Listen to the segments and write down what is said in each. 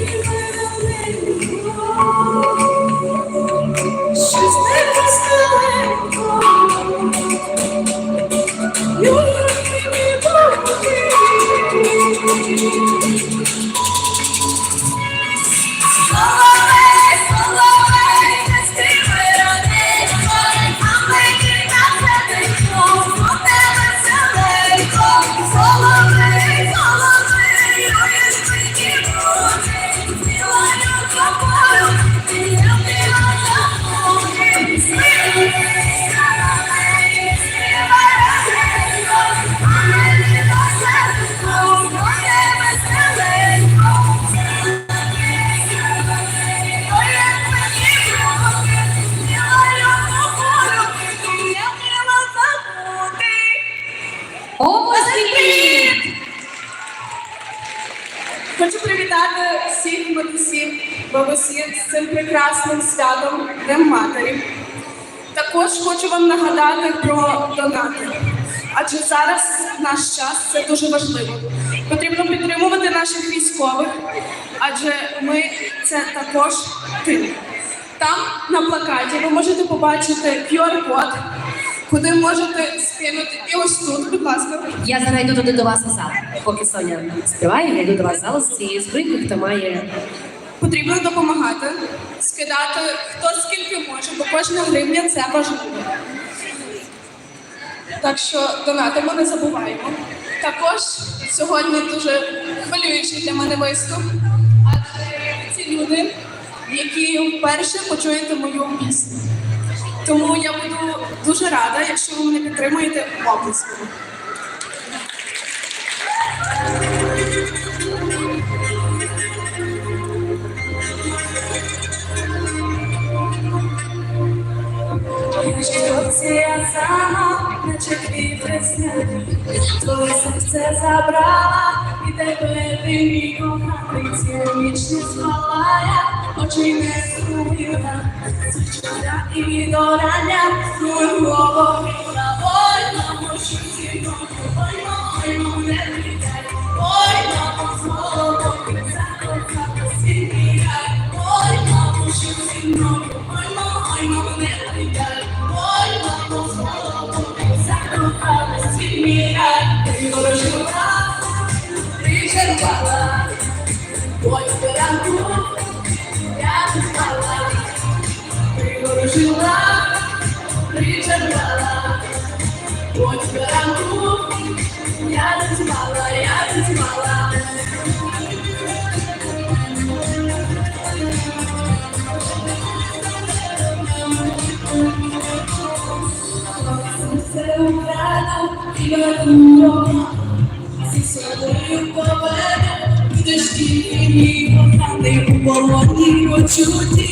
You. can Хочу привітати всіх матусів, бабусів з цим прекрасним святом Днем Матері. Також хочу вам нагадати про донати. Адже зараз наш час це дуже важливо. Потрібно підтримувати наших військових, адже ми це також тил. Там на плакаті ви можете побачити QR-код, куди можете скинути. І ось тут, будь ласка. Я зараз йду туди до вас у зал. Поки Соня співає, я йду до вас в зал з цією скринькою, хто має. Потрібно допомагати, скидати хто скільки може, бо кожна гривня це важливо. Так що донатимо, не забуваємо. Також сьогодні дуже хвилюючий для мене виступ, адже ці люди, які вперше почуєте мою пісню. Тому я буду дуже рада, якщо ви мене підтримуєте оплесками. Емоція сама, наче квіт весняний, твоє серце забрала, і тебе ти мій коханий, цілу ніч не спала я, очі не суміла, вчора і до рання, твою говорила, ой, мамо, إلى نورك سيسرق وبالا بتشكيني وحدي وبروني وجودي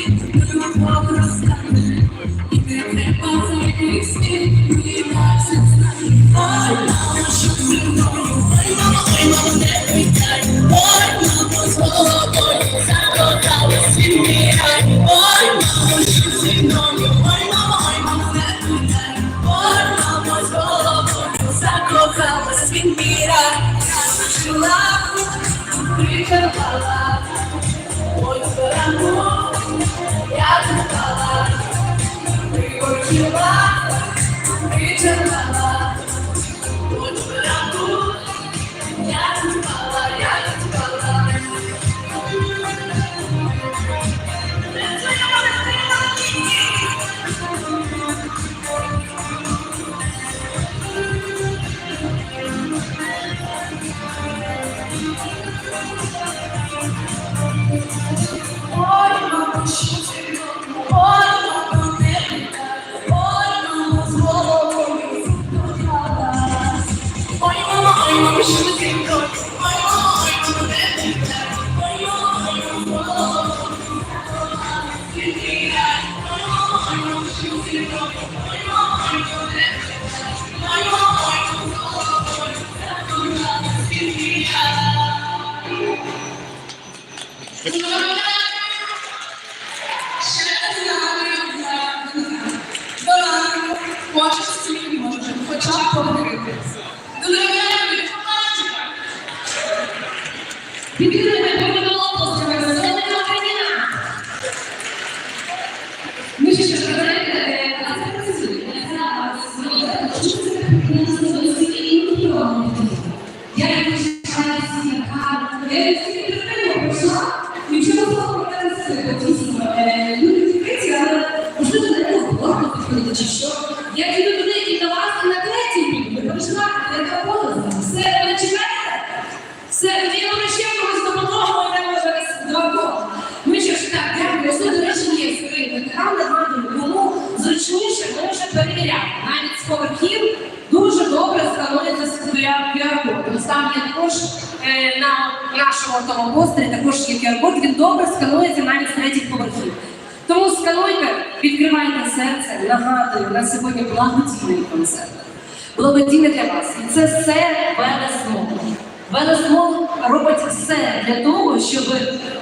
ти робиш? Нашому постері також є QR-код, він добре сканується навіть з третіх поверхів. Тому скануйте, відкривайте серце, нагадую, на сьогодні благодійний концерт. Благодійний для вас. І це все змоги. Велесмол робить все для того, щоб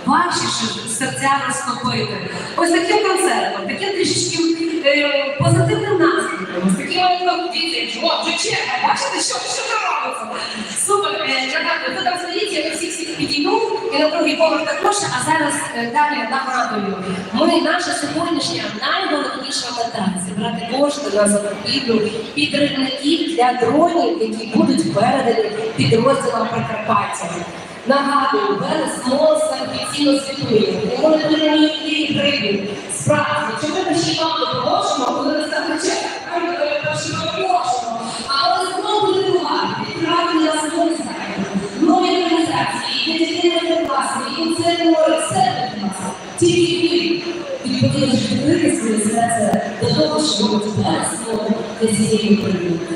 ваші серця розтопити. Ось таким концертом, таким трішечки е, позитивним з таким от діти, о, вже черга, бачите, що, що там робиться? Супер, е, дякую, ви там стоїть, я всіх всіх підійду, і на другий поверх також, а зараз е, далі нагадую. Ми, наша сьогоднішня найголовніша мета зібрати кошти на закупівлю підривників для дронів, які будуть передані підрозділам Прикарпаття. Нагадую, Велес Молоса офіційно світлує. Йому не гривні. Справді, безпечно для цієї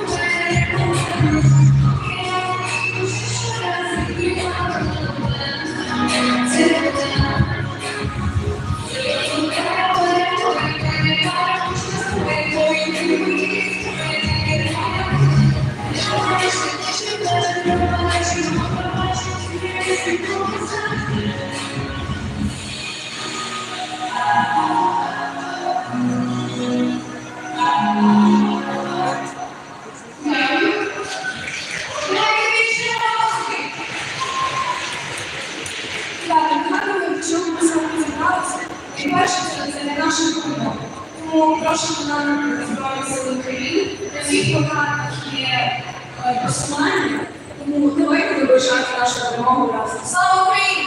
Прошу на Збройні Сили України. На всіх плакатах є е, посилання. Тому давайте вибачати нашу перемогу разом. Слава Україні!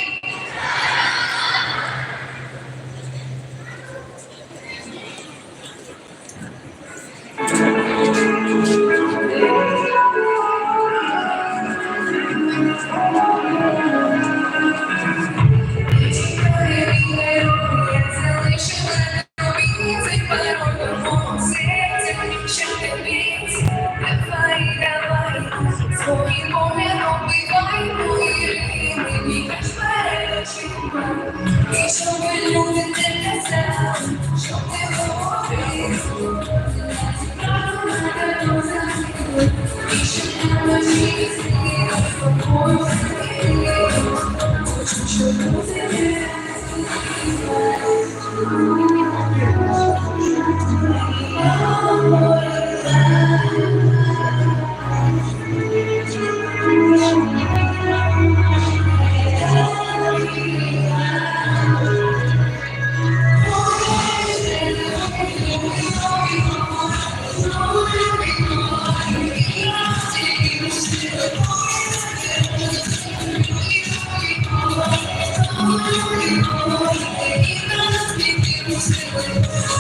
Transmitirnos el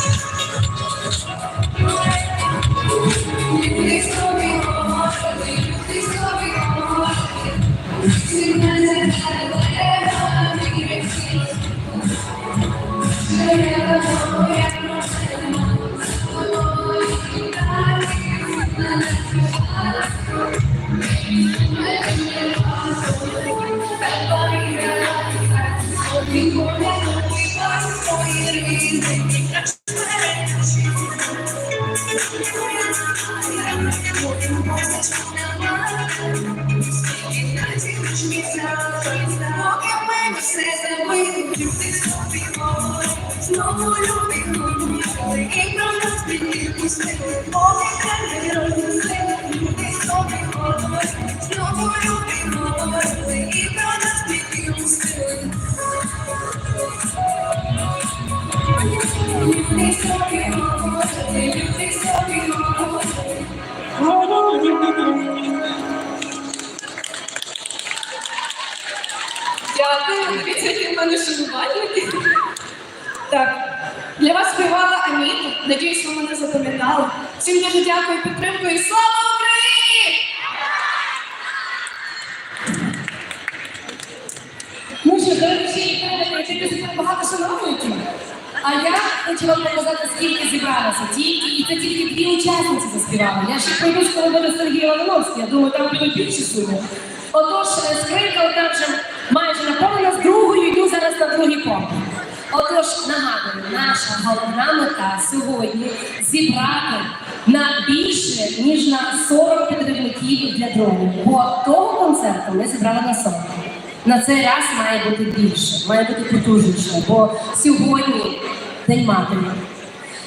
і про мене шанувальники. Так, для вас співала Аміна. Надіюсь, ви мене запам'ятали. Всім дуже дякую, підтримку і слава Україні! Що, дорогі ще прийти багато шановників. А я хочу вам показати, скільки зібралося. Тільки, і це тільки дві учасниці заспівали. Я ще пройду, коли буде Сергій Лавиновський. Я думаю, там підуть більші суми. Отож, е, скринька отам вже майже другою йду зараз на другий поверх. Отож, нагадую, наша головна мета сьогодні зібрати на більше, ніж на 40 підривників для дронів. Бо того концерту ми зібрали на 40. На цей раз має бути більше, має бути потужніше, бо сьогодні День матері.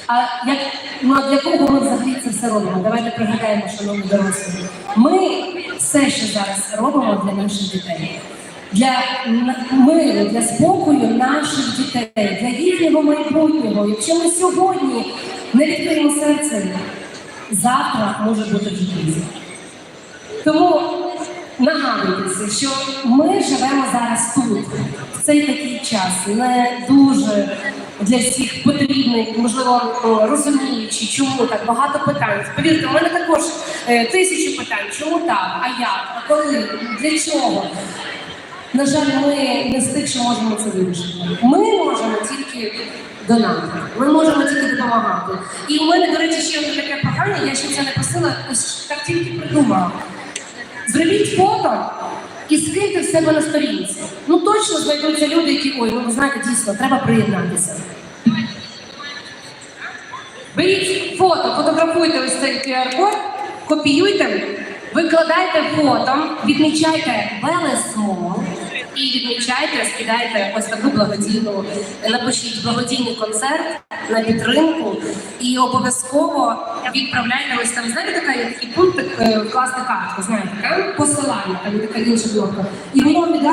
А як ну а для кого ми взагалі це все робимо? Давайте пригадаємо, шановні дорослі. Ми все, що зараз робимо для наших дітей, для миру, для спокою наших дітей, для їхнього майбутнього. Якщо ми сьогодні не відкриємо серце, завтра може бути вже. Тому нагадуйтеся, що ми живемо зараз тут, в цей такий час, не дуже для всіх потрібний, можливо, розуміючи, чому так багато питань. Повірте, у мене також е, тисячі питань. Чому так? А як? А коли? Для чого? На жаль, ми не з тих, що можемо це вирішити. Ми можемо тільки донати. Ми можемо тільки допомагати. І у мене, до речі, ще одне таке прохання, я ще це не просила, так тільки придумала. Зробіть фото і скиньте в себе на сторінці. Ну точно знайдуться люди, які ой, ну ви знаєте, дійсно, треба приєднатися. Беріть фото, фотографуйте ось цей QR-код, копіюйте, викладайте фото, відмічайте Велесмол і відмічайте, скидайте ось таку благодійну, напишіть благодійний концерт на підтримку і обов'язково відправляйте ось там. Знаєте, така є такий пункт класна картка, знаєте, посилання, там така інша блока. І воно відразу.